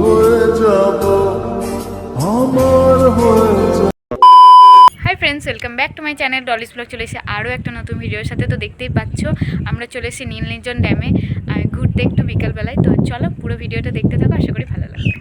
হয়ে যাব আমার হয়ে যাব। Hi friends welcome back to my channel Dolly's vlog চলে এসে আরও একটা নতুন ভিডিওর সাথে তো দেখতেই পাচ্ছ আমরা চলে এসেছি নীল নির্জন ড্যামে ঘুরতে একটু বিকালবেলায়। তো চলো পুরো ভিডিওটা দেখতে থাকো আশা করি ভালো লাগবে।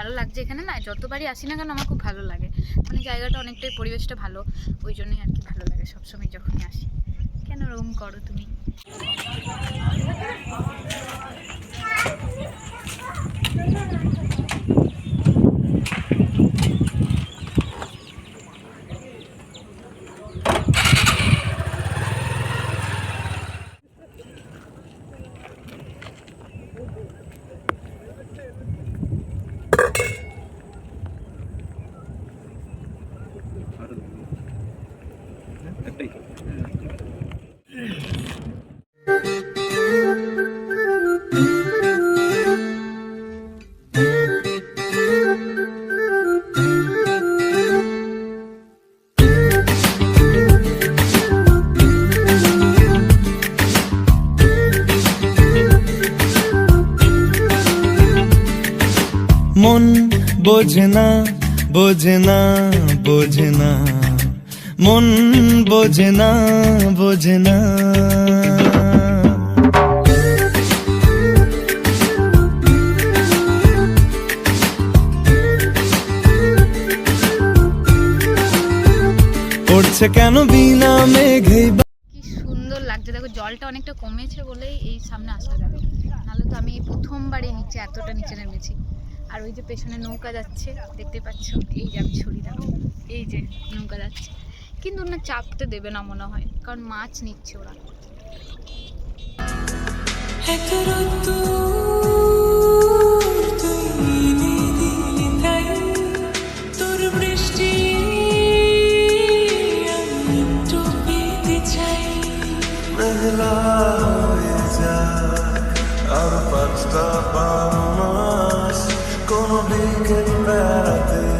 ভালো লাগছে এখানে না যতবারই আসি না কেন আমার খুব ভালো লাগে। মানে জায়গাটা অনেকটাই পরিবেশটা ভালো, ওই জন্যই আর কি ভালো লাগে সবসময় যখনই আসি। কেন রুম করো তুমি? মন বোঝে না বোঝে না বোঝে না। মন বোঝে না বোঝে না। পড়ছে কেন বিনা মেঘেই বা- কি সুন্দর লাগছে। দেখো, জলটা অনেকটা কমেছে বলেই এই সামনে আসা যাবে। নাহলে তো আমি এই প্রথমবার এই নিচে এতটা নিচে নেমেছি। আর ওই যে পেছনে নৌকা যাচ্ছে, দেখতে পাচ্ছ? এই যে আমি ছড়ি দাও এই যে নৌকা যাচ্ছে। কিন্তু না চাপতে দেবে না মনে হয়, কারণ মাছ নিচ্ছে ওরা। কোনো বিকেল বেড়াতে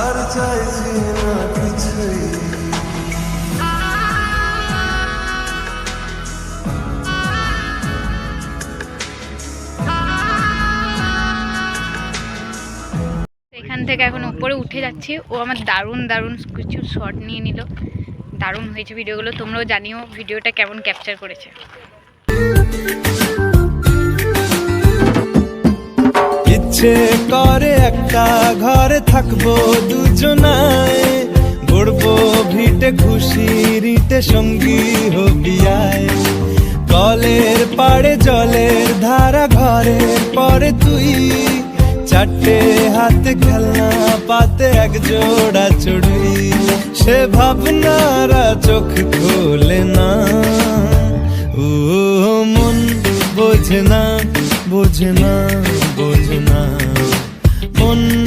আর চাইছি না কিছুই। এখান থেকে এখন উপরে উঠে যাচ্ছি। ও আমার দারুণ দারুণ কিছু শট নিয়ে নিল। দারুণ হয়েছে ভিডিওগুলো। তোমরাও জানিও ভিডিওটা কেমন ক্যাপচার করেছে। ইচ্ছে করে একটা ঘরে থাকব দুজনায়, গড়বো ভিটে খুশি, রিটে সঙ্গী হবিয়ায় কলের পাড়ে জলের ধারা, ঘরের পরে তুই। চারটে হাতে খেলনা, পাতে এক জোড়া চড়ুই। সে ভাবনারা চোখ খোলে না। ও, মন বোঝে না বোঝে না বোঝে না। মন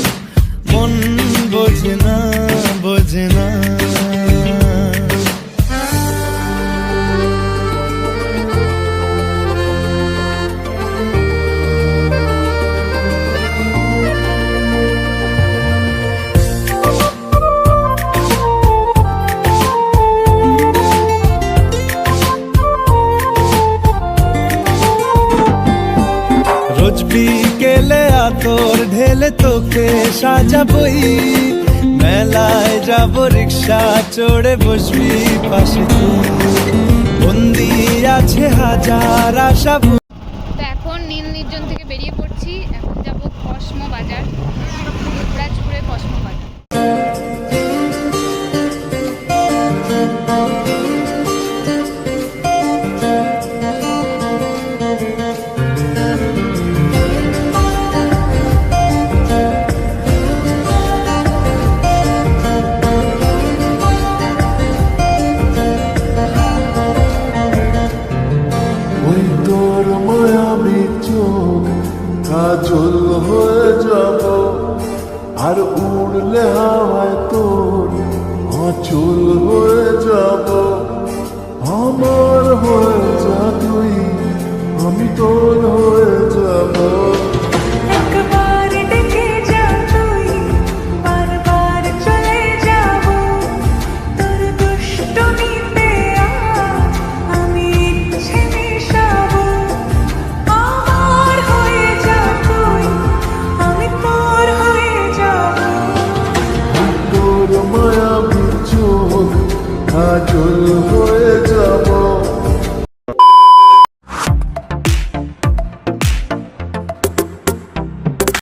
তোর ঢেলে তোকে সাজাবই। মেলায় যাব, রিক্সা চড়ে বসবি পাশে বন্দি আছে হাজার আশা তো এখন নীল নির্জন থেকে বেরিয়ে পড়ছি। এখন যাব কসমো বাজার যুবরাজপুরে কসমো বাজার। আর উড়লে হাওয়ায় তোর, অচল হয়ে যাব। আমার হয়ে যা তুই আমি তোর হয়ে যাব।